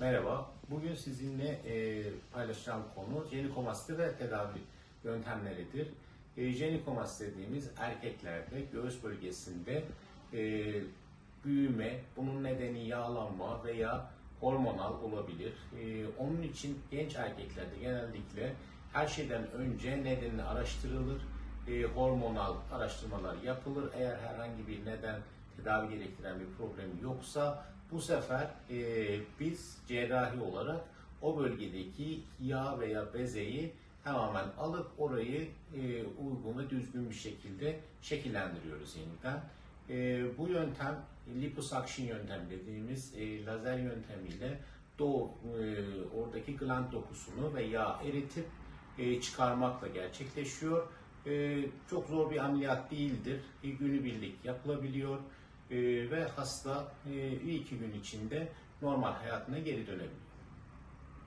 Merhaba. Bugün sizinle e, paylaşacağım konu jenikomasti ve tedavi yöntemleridir. E, jenikomasti dediğimiz erkeklerde göğüs bölgesinde e, büyüme, bunun nedeni yağlanma veya hormonal olabilir. E, onun için genç erkeklerde genellikle her şeyden önce nedenini araştırılır. E, hormonal araştırmalar yapılır. Eğer herhangi bir neden tedavi gerektiren bir problem yoksa bu sefer e, biz cerrahi olarak o bölgedeki yağ veya bezeyi tamamen alıp orayı e, uygun ve düzgün bir şekilde şekillendiriyoruz yeniden. E, bu yöntem liposuction yöntem dediğimiz e, lazer yöntemiyle doğu e, oradaki gland dokusunu ve yağ eritip e, çıkarmakla gerçekleşiyor. E, çok zor bir ameliyat değildir. Bir günübirlik yapılabiliyor E, ve hasta e, bir iki gün içinde normal hayatına geri dönebiliyor.